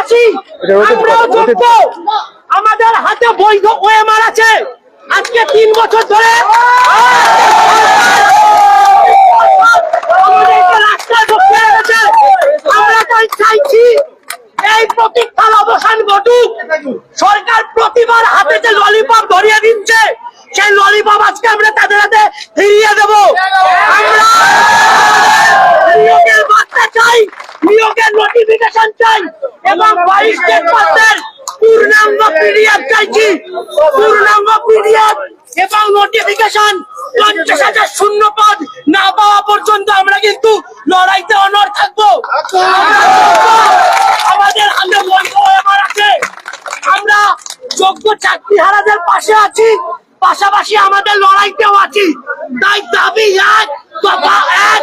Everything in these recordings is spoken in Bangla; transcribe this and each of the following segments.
পাশাপাশি আমরাও যোগ্য। আমাদের হাতে বৈধ ওএমআর আছে। আজকে তিন বছর ধরে আমাদেরকে রাস্তায় বসিয়ে রেখেছে। আমরা তাই চাইছি এই প্রতীক্ষার অবসান ঘটুক। সরকার প্রতিবার হাতে যে ললিপপ ধরিয়ে দিচ্ছে সেই ললিপপ আজকে আমরা তাদের হাতে ফিরিয়ে দেব। আমরা নিয়োগের বার্তা চাই নিয়োগের নোটিফিকেশন চাই। এবং বাইশ পার্সেন্ট পূর্ণাঙ্গ পিডিএফ চাইছি। পূর্ণাঙ্গ পিডিএফ এবং নোটিফিকেশন পঞ্চাশ হাজার শূন্য পদ না পাওয়া পর্যন্ত আমরা কিন্তু লড়াইতে অনর থাকব। আমাদের বন্ধ আছে আমরা যোগ্য চাকরিহারাদের পাশে আছি, পাশাপাশি আমাদের লড়াইতেও আছি। তাই দাবি এক দফা এক।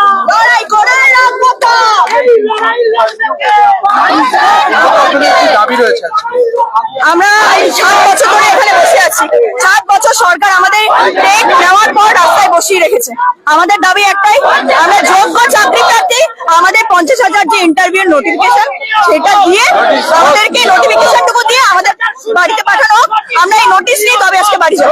দাবি রয়েছে আমরা সাত বছর ধরে এখানে বসে আছি। সাত বছর সরকার আমাদের নেওয়ার পর রাস্তায় বসিয়ে রেখেছে। আমাদের দাবি একটাই, আমরা যোগ্য চাকরি প্রার্থী, আমাদের পঞ্চাশ হাজার যে ইন্টারভিউ নোটিফিকেশন সেটা দিয়ে আমাদেরকে নোটিফিকেশনটুকু দিয়ে আমাদের বাড়িতে পাঠানো। আমরা এই নোটিশ নিয়ে তবে আজকে বাড়ি যাব।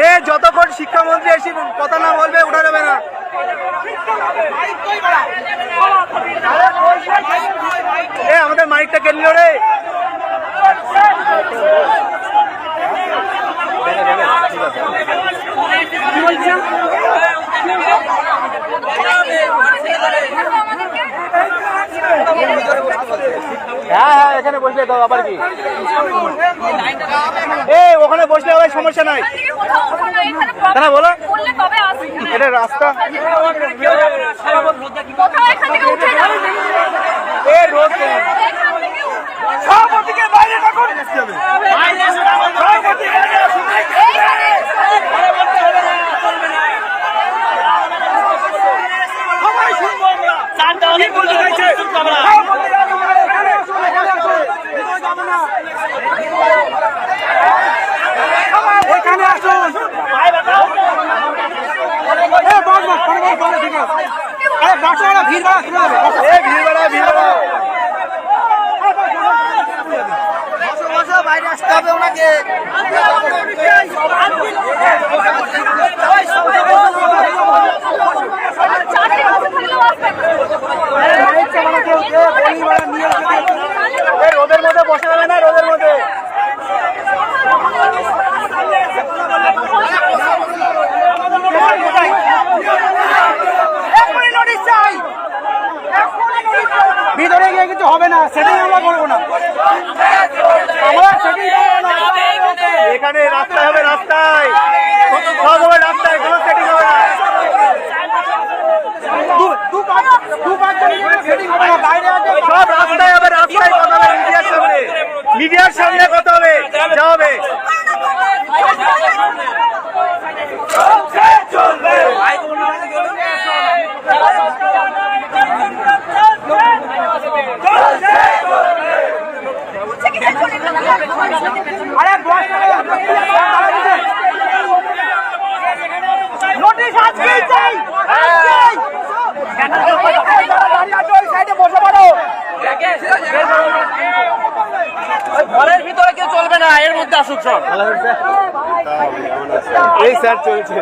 এ, যতক্ষণ শিক্ষামন্ত্রী এসে কথা না বলবে ওঠা যাবে না। আমাদের মাইকটা কে নিল রে। হ্যাঁ হ্যাঁ এখানে বসলে তো আবার কি? এ ওখানে বসলে আবার সমস্যা নাই। দাঁড়া, বলো। এটা রাস্তা। ওনাকে রোদের মধ্যে বসে যাবে না ওনাকে। আসুক সব। এই স্যার চলছে।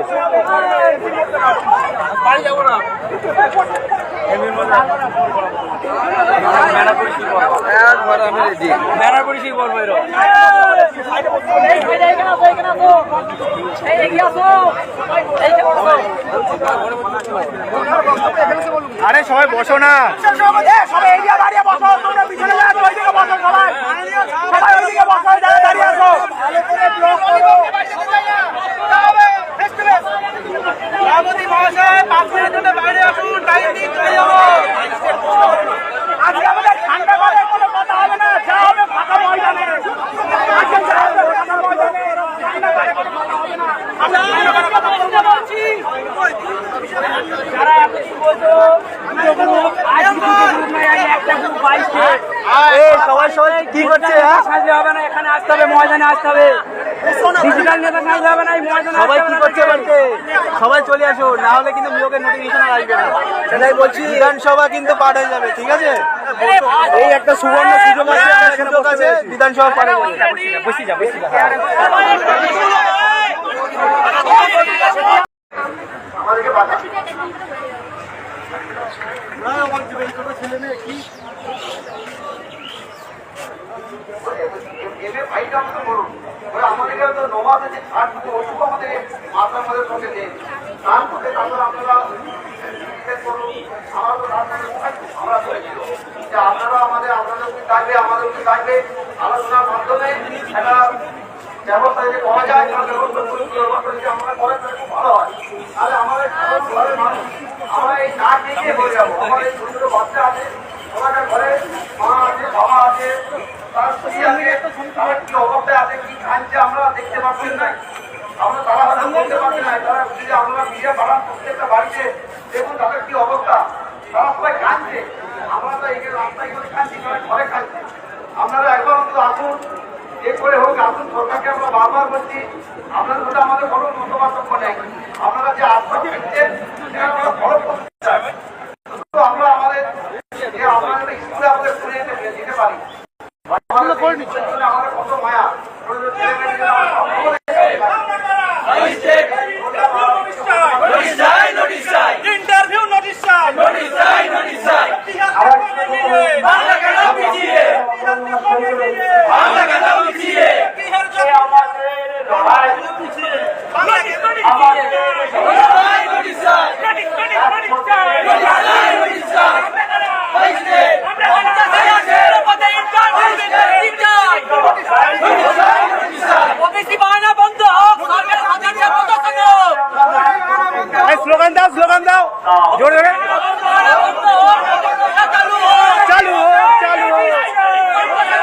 আরে সবাই বসো না। সবাই এদিকে দাঁড়িয়ে বসো তোমরা পিছনে যাও ওইদিকে বসো সবাই সবাই ওইদিকে বসো যারা দাঁড়িয়ে আছো সভাপতি মহাশয় পাঁচ মিনিটের জন্য বাইরে আসুন টাইম দিন চলে যাব আজকে আমাদের ঠান্ডা করে কোনো কথা হবে না যা হবে ফাঁকা ময়দানে আজকে যা হবে ফাঁকা ময়দানে ঠান্ডা করে কোনো কথা হবে না আমরা ঠান্ডা করে কথা বলতে বলছি যারা এত কি বলছো আজ গ্রুপ নাই আজ একটা গ্রুপ সবাই সবাই কি করছে হ্যাঁ? সাজলে হবে না এখানে আসতে হবে ময়দানে আসতে হবে। ডিজিটাল নেতা সাজলে হবে না ময়দানে সবাই কি করছে বলতে? সবাই চলে আসো না হলে কিন্তু নিয়োগের নোটিফিকেশন আসবে না। সেটাই বলছি। বিধানসভা কিন্তু পার হয়ে যাবে ঠিক আছে? এই একটা সুবর্ণ সুযোগ আছে সুযোগ আছে বিধানসভা পার হয়ে যাবে। বসি যা বসি যা। বলুন। ওই আমাদেরকে তো নমাজে যে ছাড় দিতে ওটুকু আমাদের মাথার মধ্যে ঢোকে নেই তারপরে তারপরে আপনারা আমরা আপনারা আমাদের আপনাদের থাকবে আমাদের থাকবে। আলোচনার মাধ্যমে একটা ব্যবস্থা যদি ভালো হয় তাহলে আমাদের ঘরের মানুষ যাব আমার ছোট বাচ্চা আছে ওনাদের মা আছে বাবা আছে তার স্ত্রী অবস্থায় আছে কি খাচ্ছে আমরা দেখতে পাচ্ছি না আমরা তারা হয়তো পারছি না তারা যদি আমরা মিডিয়া পাঠান প্রত্যেকটা বাড়িতে দেখুন তাদের কি অবস্থা কাঁদছে আমরা তো এই রাস্তায় করে কাঁদছি ঘরে কাঁদছে আপনারা একবার অন্তত আসুন করে হোক আসুন সরকারকে আমরা বারবার বলছি, আপনাদের সাথে আমাদের কোনো মতপার্থক্য নেই। আপনারা যে আশ্বাস দিচ্ছেন সেটা আমরা ফলো করতে চাই তো আমরা আমাদের যে আপনাদের স্কুলে আমাদের শুনে যেতে যেতে পারি আমাদের করে নিচ্ছে আমাদের কত মায়া ছোট ছোট ছেলে মেয়েদের আমরা সব খবর ইন্টারভিউ নোটিশ চাই নোটিশ চাই নোটিশ চাই বাংলা কেন পিছিয়ে বাংলা কেন পিছিয়ে বিহার জন্য আমাদের লড়াই পিছিয়ে বাংলা কেন পিছিয়ে লড়াই নোটিশ চাই নোটিশ নোটিশ নোটিশ চাই নোটিশ চাই আমরা পঞ্চাশ হাজার পদে ইন্টারভিউ চাই নোটিশ চাই নোটিশ চাই ওবিসি বাহানা বন্ধ হোক সরকার হাজার প্রদর্শন হোক এই স্লোগান দাও স্লোগান দাও জোরে জোরে বাহানা বন্ধ হোক চালু হোক চালু হোক, চালু হোক।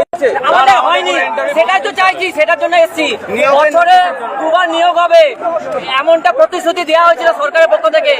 আমাদের হয়নি। সেটাই তো চাইছি সেটার জন্য এসছি। বছরে দুবার নিয়োগ হবে। এমনটা প্রতিশ্রুতি দেওয়া হয়েছিল সরকারের পক্ষ থেকে।